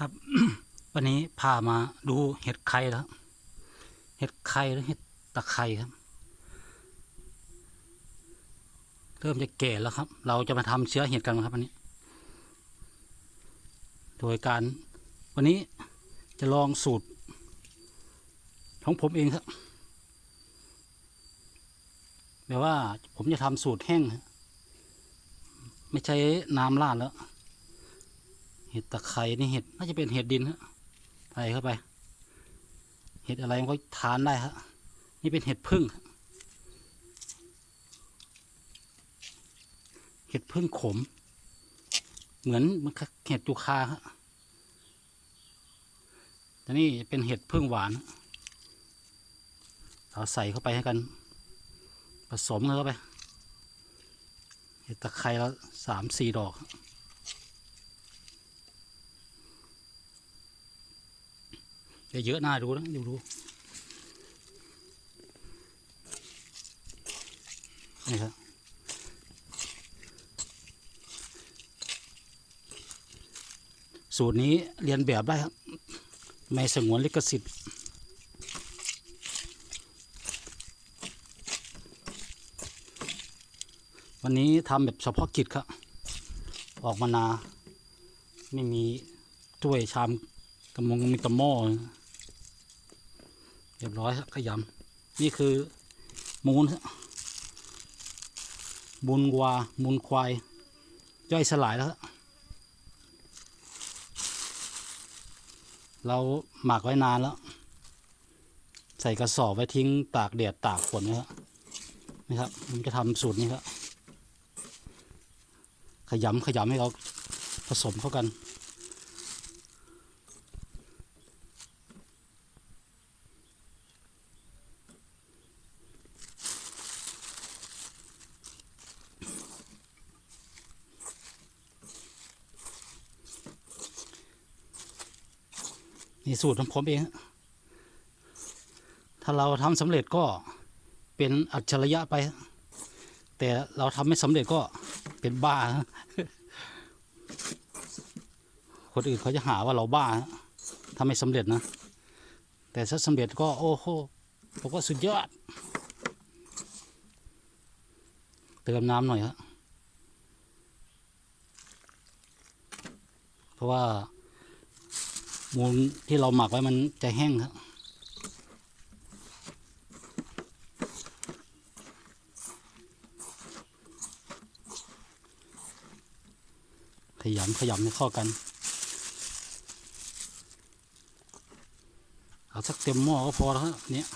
ครับ วันนี้พามาดูเห็ดไข่แล้วเห็ดไข่หรือเห็ดตะไคร่ครับ เริ่มจะแก่แล้วครับ เราจะมาทำเชื้อเห็ดกันครับวันนี้ โดยการวันนี้จะลองสูตร ของผมเองครับแบบว่าผมจะทำสูตรแห้ง ไม่ใช้น้ำราดแล้ว เห็ดตะไคร้นี่เห็ดน่าจะเป็นเห็ดดินฮะใส่เข้าไป เห็ดอะไรมันก็ทานได้ฮะนี่เป็นเห็ดพึ่งเห็ดพึ่งขม เหมือนมันเห็ดจูคาฮะแต่นี่เป็นเห็ดพึ่งหวาน เราใส่เข้าไปให้กัน ผสมกันเข้าไป เห็ดตะไคร้แล้วสามสี่ดอก จะเยอะน่าดูนะดูดูนี่ครับสูตรนี้เรียนแบบได้ครับไม่สงวนลิขสิทธิ์วันนี้ทำแบบเฉพาะกิจครับ ออกมานา ไม่มีถ้วยชามกระมงมีตะหม้อ เรียบร้อยครับขยำนี่คือมูลฮะมูลวัวมูลควาย ย่อยสลายแล้ว เราหมักไว้นานแล้ว ใส่กระสอบไว้ทิ้งตากแดดตากฝนนะครับนี่ครับผมจะทำสูตรนี้ครับขยำขยำให้เราผสมเข้ากัน นี่สูตรของผมเอง ถ้าเราทำสำเร็จก็เป็นอัจฉริยะไป แต่เราทำไม่สำเร็จก็เป็นบ้า คนอื่นเขาจะหาว่าเราบ้าฮะถ้าไม่สำเร็จนะ แต่ถ้าสำเร็จก็โอ้โหผมก็สุดยอด เติมน้ำหน่อยฮะเพราะว่า มูลที่เราหมักไว้มันจะแห้งครับขยำขยำให้เข้ากัน เอาสักเต็มหม้อก็พอแล้วฮะเนี่ย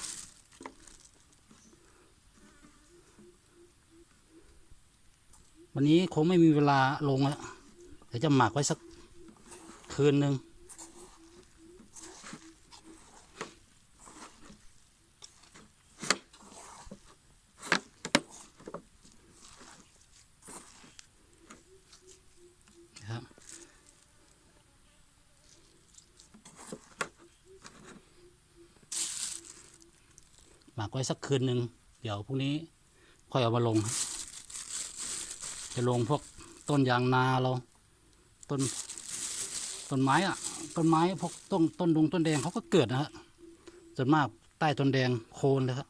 วันนี้คงไม่มีเวลาลงแล้วเดี๋ยวจะหมักไว้สักคืนหนึ่ง หมักไว้สักคืนหนึ่งเดี๋ยวพรุ่งนี้ค่อยเอามาลง จะลงพวกต้นยางนาเรา ต้นต้นไม้อะต้นไม้พวกต้นต้นดงต้นแดงเขาก็เกิดนะฮะส่วนมากใต้ต้นแดงโคนเลยครับ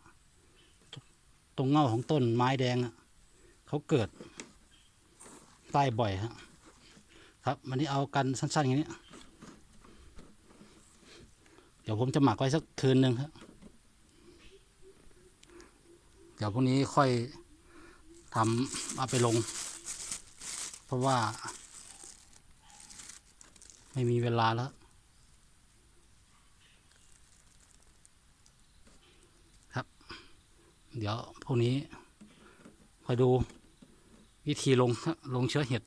ตรงเง่าของต้นไม้แดงอะเขาเกิดใต้บ่อยฮะครับวันนี้เอากันสั้นๆอย่างนี้ เดี๋ยวผมจะหมักไว้สักคืนหนึ่งครับ เดี๋ยวพรุ่งนี้ค่อยทำเอาไปลง เพราะว่า ไม่มีเวลาแล้วครับ เดี๋ยวพรุ่งนี้คอยดูวิธีลงลงเชื้อเห็ด